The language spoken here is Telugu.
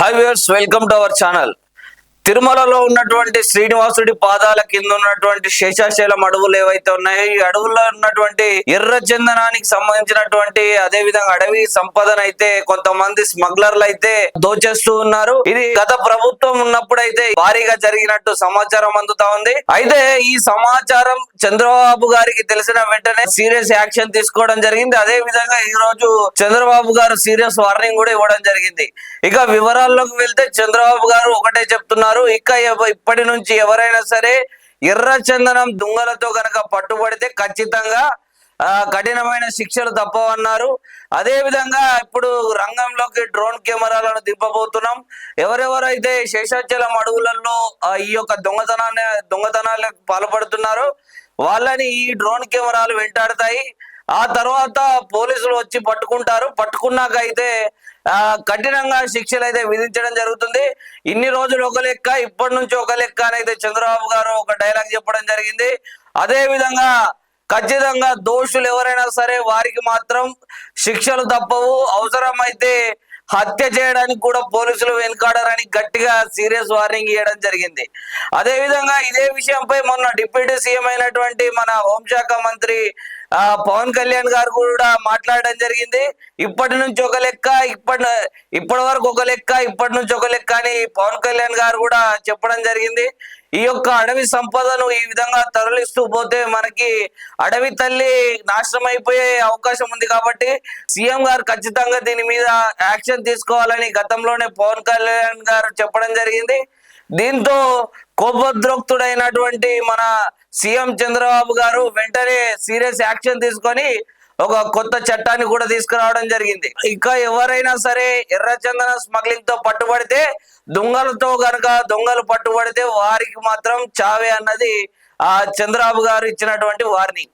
Hi viewers welcome to our channel. తిరుమలలో ఉన్నటువంటి శ్రీనివాసుడి పాదాల కింద ఉన్నటువంటి శేషాశైలం అడవులు ఏవైతే ఉన్నాయో ఈ అడవుల్లో ఉన్నటువంటి ఎర్ర చందనానికి సంబంధించినటువంటి అదే విధంగా అడవి సంపదన అయితే కొంతమంది స్మగ్లర్లు అయితే దోచేస్తూ ఉన్నారు. ఇది గత ప్రభుత్వం ఉన్నప్పుడు అయితే భారీగా జరిగినట్టు సమాచారం అందుతా ఉంది. అయితే ఈ సమాచారం చంద్రబాబు గారికి తెలిసిన వెంటనే సీరియస్ యాక్షన్ తీసుకోవడం జరిగింది. అదే విధంగా ఈ రోజు చంద్రబాబు గారు సీరియస్ వార్నింగ్ కూడా ఇవ్వడం జరిగింది. ఇక వివరాల్లోకి వెళ్తే చంద్రబాబు గారు ఒకటే చెప్తున్నారు. ఇక ఇప్పటి నుంచి ఎవరైనా సరే ఎర్ర చందనం దుంగలతో గనక పట్టుబడితే ఖచ్చితంగా కఠినమైన శిక్షలు తప్పవన్నారు. అదే విధంగా ఇప్పుడు రంగంలోకి డ్రోన్ కెమెరాలను దింపబోతున్నాం. ఎవరెవరైతే శేషాచలం అడవులలో ఈ యొక్క దొంగతనాన్ని దొంగతనాలకు పాల్పడుతున్నారో వాళ్ళని ఈ డ్రోన్ కెమెరాలు వెంటాడతాయి. ఆ తర్వాత పోలీసులు వచ్చి పట్టుకుంటారు. పట్టుకున్నాక అయితే కఠినంగా శిక్షలు అయితే విధించడం జరుగుతుంది. ఇన్ని రోజులు ఒక లెక్క ఇప్పటి నుంచి ఒక లెక్క అనేది చంద్రబాబు గారు ఒక డైలాగ్ చెప్పడం జరిగింది. అదే విధంగా ఖచ్చితంగా దోషులు ఎవరైనా సరే వారికి మాత్రం శిక్షలు తప్పవు. అవసరమైతే హత్య చేయడానికి కూడా పోలీసులు వెనుకాడారని గట్టిగా సీరియస్ వార్నింగ్ ఇవ్వడం జరిగింది. అదేవిధంగా ఇదే విషయంపై మొన్న డిప్యూటీ సీఎం అయినటువంటి మన హోంశాఖ మంత్రి ఆ, పవన్ కళ్యాణ్ గారు కూడా మాట్లాడడం జరిగింది. ఇప్పటి నుంచి ఒక లెక్క ఇప్పటి ఇప్పటి వరకు ఒక లెక్క ఇప్పటి నుంచి ఒక లెక్క అని పవన్ కళ్యాణ్ గారు కూడా చెప్పడం జరిగింది. ఈ యొక్క అడవి సంపదను ఈ విధంగా తరలిస్తూ పోతే మనకి అడవి తల్లి నాశనం అయిపోయే అవకాశం ఉంది కాబట్టి సీఎం గారు ఖచ్చితంగా దీని మీద యాక్షన్ తీసుకోవాలని గతంలోనే పవన్ కళ్యాణ్ గారు చెప్పడం జరిగింది. దీంతో కోపోద్రోక్తుడైనటువంటి మన సీఎం చంద్రబాబు గారు వెంటనే సీరియస్ యాక్షన్ తీసుకొని ఒక కొత్త చట్టాన్ని కూడా తీసుకురావడం జరిగింది. ఇంకా ఎవరైనా సరే ఎర్రచందన స్మగ్లింగ్తో పట్టుబడితే దొంగలతో గనక దొంగలు పట్టుబడితే వారికి మాత్రం చావే అన్నది ఆ చంద్రబాబు గారు ఇచ్చినటువంటి వార్నింగ్.